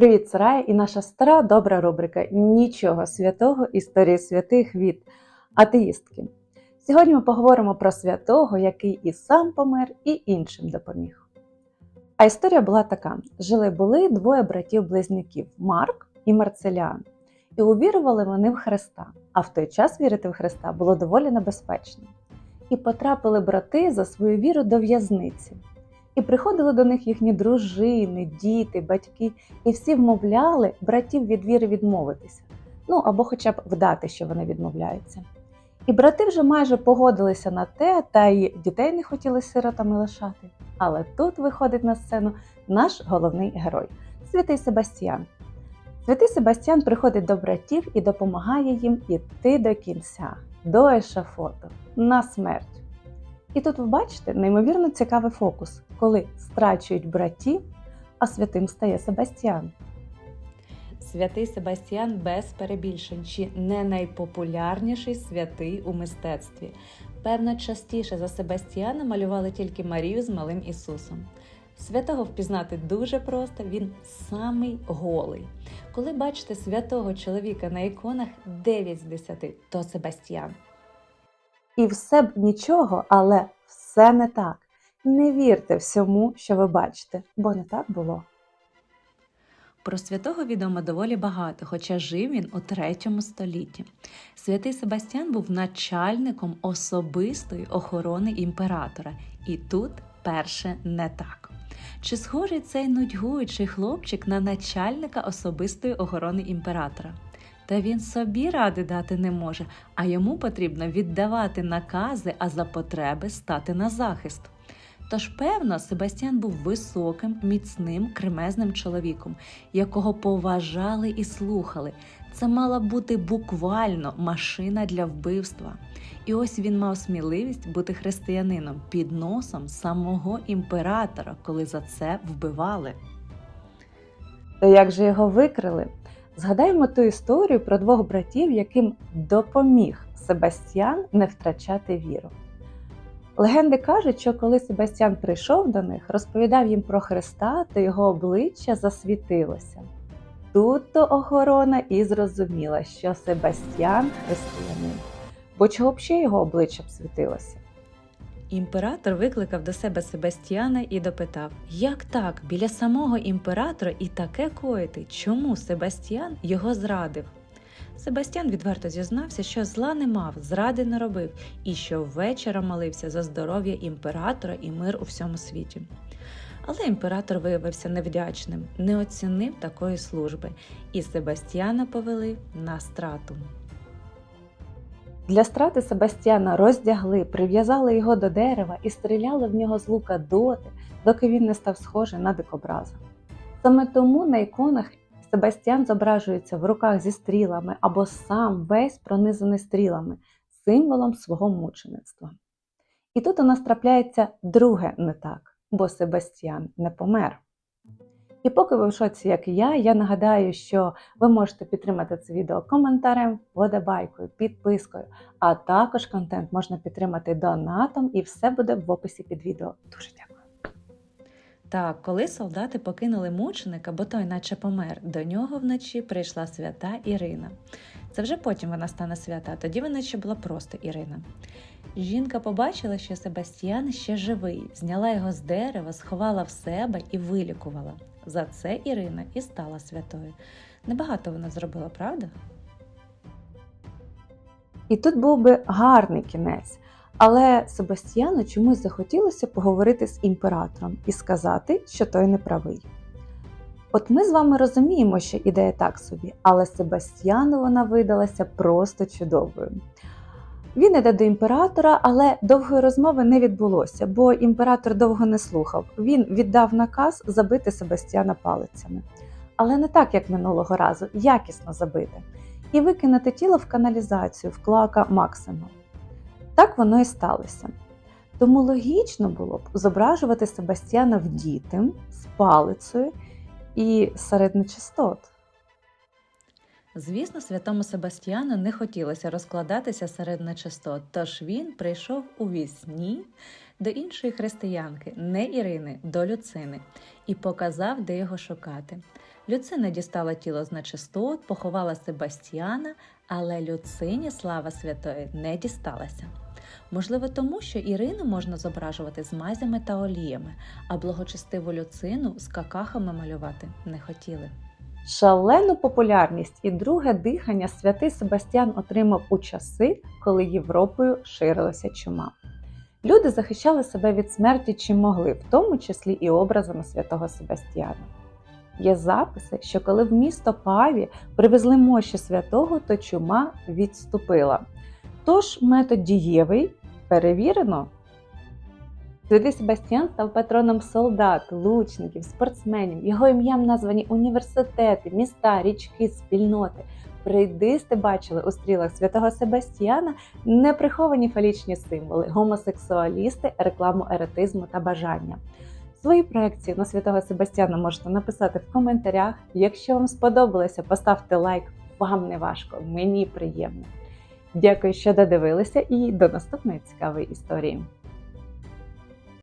Привіт, Сарая і наша стара добра рубрика Нічого святого історії святих від атеїстки. Сьогодні ми поговоримо про святого, який і сам помер, і іншим допоміг. А історія була така: жили були двоє братів-близнюків Марк і Марцелян. І увірували вони в Христа. А в той час вірити в Христа було доволі небезпечно. І потрапили брати за свою віру до в'язниці. І приходили до них їхні дружини, діти, батьки, і всі вмовляли братів від віри відмовитися, ну або хоча б вдати, що вони відмовляються. І брати вже майже погодилися на те, та й дітей не хотіли сиротами лишати. Але тут виходить на сцену наш головний герой святий Себастьян. Святий Себастьян приходить до братів і допомагає їм іти до кінця, до ешафоту, на смерть. І тут ви бачите неймовірно цікавий фокус, коли страчують братів, а святим стає Себастьян. Святий Себастьян без перебільшень чи не найпопулярніший святий у мистецтві. Певно, частіше за Себастьяна малювали тільки Марію з малим Ісусом. Святого впізнати дуже просто, він самий голий. Коли бачите святого чоловіка на іконах 9 з 10, то Себастьян. І все б нічого, але все не так. Не вірте всьому, що ви бачите, бо не так було. Про святого відомо доволі багато, хоча жив він у третьому столітті. Святий Себастьян був начальником особистої охорони імператора, і тут перше не так. Чи схожий цей нудьгуючий хлопчик на начальника особистої охорони імператора? Та він собі ради дати не може, а йому потрібно віддавати накази, а за потреби стати на захист. Тож, певно, Себастьян був високим, міцним, кремезним чоловіком, якого поважали і слухали. Це мала бути буквально машина для вбивства. І ось він мав сміливість бути християнином під носом самого імператора, коли за це вбивали. То як же його викрили? Згадаємо ту історію про двох братів, яким допоміг Себастьян не втрачати віру. Легенди кажуть, що коли Себастьян прийшов до них, розповідав їм про Христа, то його обличчя засвітилося. Тут то охорона і зрозуміла, що Себастьян християнин, бо чого б ще його обличчя б світилося. Імператор викликав до себе Себастьяна і допитав, як так біля самого імператора і таке коїти, чому Себастьян його зрадив? Себастьян відверто зізнався, що зла не мав, зради не робив, і що ввечора молився за здоров'я імператора і мир у всьому світі. Але імператор виявився невдячним, не оцінив такої служби, і Себастьяна повели на страту. Для страти Себастьяна роздягли, прив'язали його до дерева і стріляли в нього з лука доти, доки він не став схожий на дикобраза. Саме тому на іконах Себастьян зображується в руках зі стрілами або сам весь пронизаний стрілами, символом свого мучеництва. І тут у нас трапляється друге не так, бо Себастьян не помер. І поки ви в шоці, як і я, я нагадаю, що ви можете підтримати це відео коментарем, вподобайкою, підпискою, а також контент можна підтримати донатом, і все буде в описі під відео. Дуже дякую. Так, коли солдати покинули мученика, бо той наче помер, до нього вночі прийшла свята Ірина. Це вже потім вона стане свята, тоді вона ще була просто Ірина. Жінка побачила, що Себастьян ще живий, зняла його з дерева, сховала в себе і вилікувала. За це Ірина і стала святою. Небагато вона зробила, правда? І тут був би гарний кінець. Але Себастьяну чомусь захотілося поговорити з імператором і сказати, що той не правий. От ми з вами розуміємо, що ідея так собі, але Себастьяну вона видалася просто чудовою. Він іде до імператора, але довгої розмови не відбулося, бо імператор довго не слухав. Він віддав наказ забити Себастьяна палицями. Але не так, як минулого разу, якісно забити, і викинути тіло в каналізацію в клака Максима. Так воно і сталося. Тому логічно було б зображувати Себастьяна вдітим, з палицею і серед нечистот. Звісно, святому Себастьяну не хотілося розкладатися серед нечистот, тож він прийшов у вісні до іншої християнки, не Ірини, до Люцини, і показав, де його шукати. Люцина дістала тіло з нечистот, поховала Себастьяна, але Люцині слава святої не дісталася. Можливо, тому що Ірину можна зображувати з мазями та оліями, а благочестиву Люцину з какахами малювати не хотіли. Шалену популярність і друге дихання святий Себастьян отримав у часи, коли Європою ширилася чума. Люди захищали себе від смерті чим могли, в тому числі і образами святого Себастьяна. Є записи, що коли в місто Паві привезли мощі святого, то чума відступила. Тож метод дієвий перевірено. Святий Себастьян став патроном солдат, лучників, спортсменів. Його ім'ям названі університети, міста, річки, спільноти. Прийдисти бачили у стрілах святого Себастьяна неприховані фалічні символи, гомосексуалісти, рекламу еретизму та бажання. Свої проекції на святого Себастьяна можете написати в коментарях. Якщо вам сподобалося, поставте лайк. Вам не важко, мені приємно. Дякую, що додивилися, і до наступної цікавої історії.